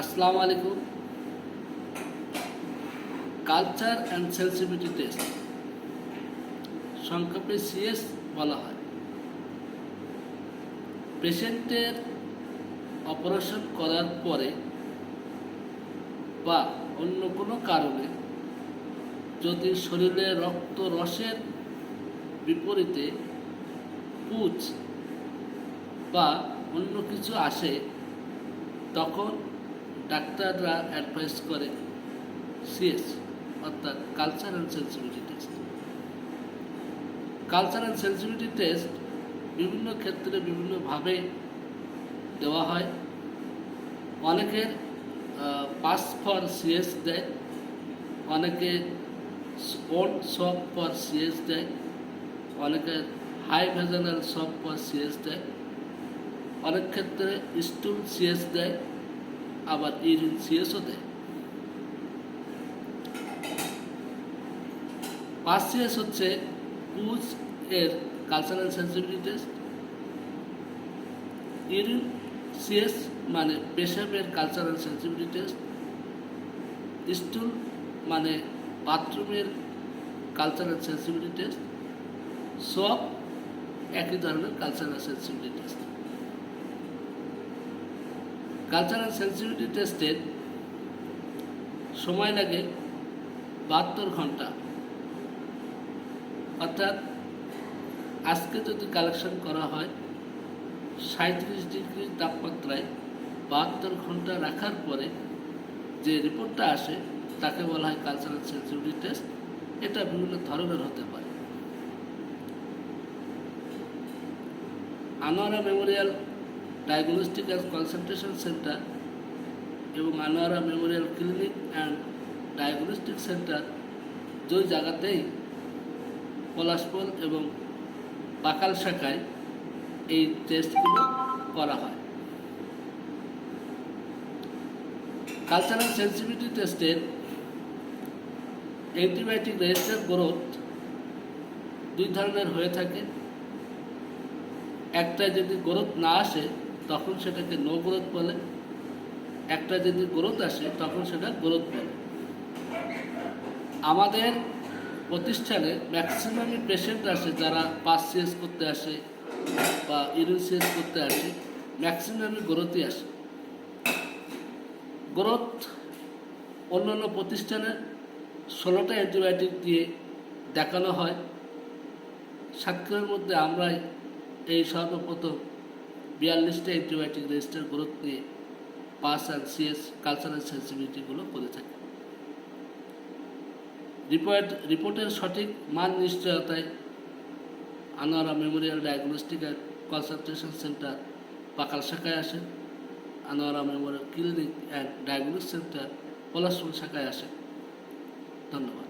আসসালামু আলাইকুম। Culture and sensitivity test সংক্ষেপে সিএস বলা হয়। পেশেন্টের অপারেশন করার পরে বা অন্য কোনো কারণে যদি শরীরে রক্ত রসের বিপরীতে পুচ বা অন্য কিছু আসে, তখন ডাক্তাররা অ্যাডভাইস করে সিএস অর্থাৎ culture and sensitivity test culture and sensitivity test বিভিন্ন ক্ষেত্রে বিভিন্নভাবে দেওয়া হয়। অনেকের পাস ফর সিএস দেয়, অনেকে ওন সব ফর সিএস দেয়, অনেকে হাই ভেজানাল সব ফর সিএস দেয়, অনেক ক্ষেত্রে স্টুল সিএস দেয়। আবার সিএসও দেয় পাঁচ সিএস হচ্ছে পুজ এর cultural sensitivity test urine CS মানে পেশাবের কালচারাল সেন্সিটিভিটি টেস্ট স্টুল মানে বাথরুমের কালচারাল সেন্সিটিভিটি টেস্ট সব একই ধরনের cultural sensitivity test cultural sensitivity টেস্টের সময় লাগে বাহাত্তর ঘণ্টা। অর্থাৎ আজকে যদি কালেকশন করা হয় সাঁত্রিশ ডিগ্রি তাপমাত্রায় বাহাত্তর ঘণ্টা রাখার পরে যে রিপোর্টটা আসে, তাকে বলা হয় কালচারাল সেন্সিটিভিটি টেস্ট এটা বিভিন্ন ধরনের হতে পারে। Anwara memorial diagnostic and consultation centre এবং Anwara memorial clinic and diagnostic centre দুই জায়গাতেই পলাশপল এবং পাকাল শাখায় এই টেস্টগুলো করা হয়। কালচারাল সেন্সিটিভিটি টেস্টের অ্যান্টিবায়োটিক রেজিস্টার গ্রোথ দুই ধরনের হয়ে থাকে। একটা যদি গ্রোথ না আসে তখন সেটাকে নো গ্রোথ বলে। একটা যদি গ্রোথ আসে, তখন সেটা গ্রোথ বলে। আমাদের প্রতিষ্ঠানে ম্যাক্সিমামই পেশেন্ট আসে যারা পাস সিএস করতে আসে বা ইউরিন সিএস করতে আসে ম্যাক্সিমামই গ্রোথই আসে। গ্রোথ অন্যান্য প্রতিষ্ঠানে ষোলোটা অ্যান্টিবায়োটিক দিয়ে দেখানো হয়। সাতক্ষীরার মধ্যে আমরাই এই সর্বপ্রথম বিয়াল্লিশটা অ্যান্টিবায়োটিক রেজিস্টার গ্রোথ নিয়ে পাস অ্যান্ড সিএস কালচারাল সেন্সিটিভিটিগুলো করে থাকে। রিপোর্ট রিপোর্টের সঠিক মান নিশ্চয়তায় Anwara memorial diagnostic and consultation centre পাকাল শাখায় আসে। Anwara memorial clinic and diagnostic centre Palashpur শাখায় আসে। ধন্যবাদ।